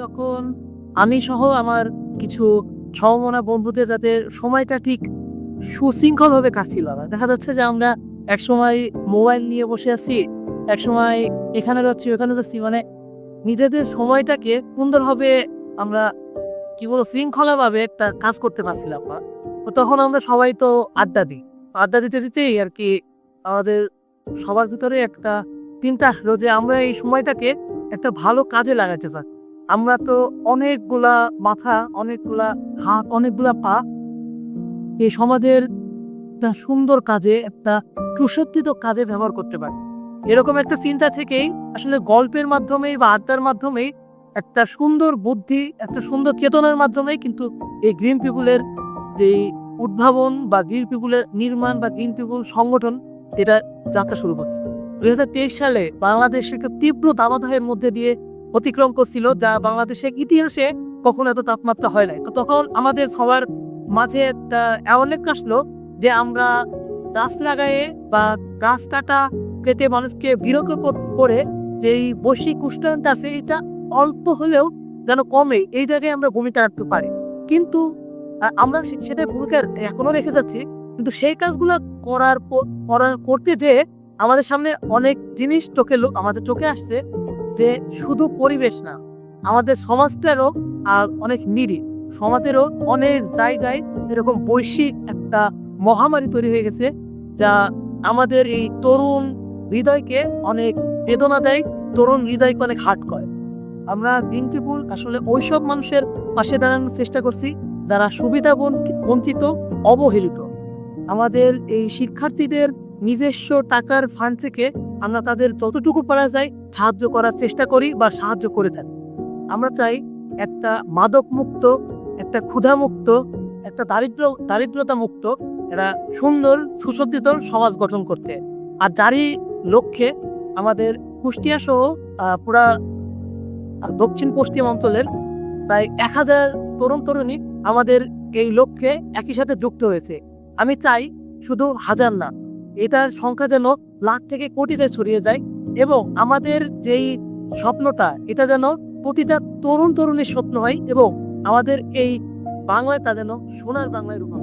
তখন আমি সহ আমার কিছু সমমনা বন্ধুদের যাতে সময়টা ঠিক সুশৃঙ্খলভাবে কাটছিল না। দেখা যাচ্ছে যে আমরা এক সময় মোবাইল নিয়ে বসে আছি এক সময় এখানে যাচ্ছি, ওখানে যাচ্ছি মানে নিজেদের সময়টাকে সুন্দরভাবে আমরা কি বলব, শৃঙ্খলাভাবে একটা কাজ করতে পারছিলাম না। তখন আমরা সবাই তো আড্ডা দিই। আড্ডা দিতে দিতেই আর কি আমাদের সবার ভিতরে একটা চিন্তা আসলো যে আমরা এই সময়টাকে একটা ভালো কাজে লাগাতে চাই। আমরা তো অনেকগুলা মাথা, অনেকগুলা হাত, অনেকগুলা পা এই সমাজের একটা সুন্দর কাজে, একটা সুসজ্জিত কাজে ব্যবহার করতে পারি। এরকম একটা চিন্তা থেকেই আসলে গল্পের মাধ্যমেই বা আড্ডার মাধ্যমেই একটা সুন্দর বুদ্ধি, একটা সুন্দর চেতনার মাধ্যমেই কিন্তু এই গ্রিন পিপুলের যে উদ্ভাবন বা গ্রিন পিপুলের নির্মাণ বা গ্রিন পিপুল সংগঠন, এটা যাত্রা শুরু করছে। দুই হাজার তেইশ সালে বাংলাদেশ একটা তীব্র দাবদাহের মধ্যে দিয়ে অতিক্রম করছিল, যা বাংলাদেশের ইতিহাসে কখনো এত তাপমাত্রা হয় নাই। তো তখন আমাদের সবার মাঝে একটা অ্যাওয়ারনেস আসলো যে আমরা গাছ লাগায়ে বা গাছ কাটা কেটে মানুষকে বিরক্ত করে যে এই বৈশ্বিক উষ্ণায়নটা আছে, এটা অল্প হলেও যেন কমে, এই জায়গায় আমরা ভূমিকা রাখতে পারি। কিন্তু আমরা সে- সেটার ভূমিকা এখনও রেখে যাচ্ছি, কিন্তু সেই কাজগুলো করার করার, করতে যে আমাদের সামনে অনেক জিনিস চোখে আমাদের চোখে আসছে। যে শুধু পরিবেশ না, আমাদের সমাজটারও আর অনেক নিরি সমাজেরও অনেক জায়গায় এরকম বৈশ্বিক একটা মহামারী তৈরি হয়ে গেছে, যা আমাদের এই তরুণ হৃদয়কে অনেক বেদনা দেয়, তরুণ হৃদয়কে অনেক হাট করে। আমরা গ্রিন পিপুল আসলে ওইসব মানুষের পাশে দাঁড়ানোর চেষ্টা করছি, যারা সুবিধা বঞ্চি- বঞ্চিত, অবহেলিত। আমাদের এই শিক্ষার্থীদের নিজস্ব টাকার ফান্ড থেকে আমরা তাদের যতটুকু পারা যায় সাহায্য করার চেষ্টা করি বা সাহায্য করে থাকি। আমরা চাই একটা মাদক মুক্ত একটা ক্ষুধা মুক্ত একটা দারিদ্র দারিদ্রতা মুক্ত একটা সুন্দর, সুসজ্জিত সমাজ গঠন করতে। আর যারই লক্ষ্যে আমাদের কুষ্টিয়া সহ পুরা দক্ষিণ পশ্চিম অঞ্চলের প্রায় এক হাজার তরুণ তরুণী আমাদের এই লক্ষ্যে একই সাথে যুক্ত হয়েছে। আমি চাই শুধু হাজার না এটার সংখ্যা যেন লাখ থেকে কোটিতে ছড়িয়ে যায় এবং আমাদের যেই স্বপ্নটা, এটা যেন প্রতিটা তরুণ তরুণীর স্বপ্ন হয় এবং আমাদের এই বাংলায় তা যেন সোনার বাংলায় রূপান্তর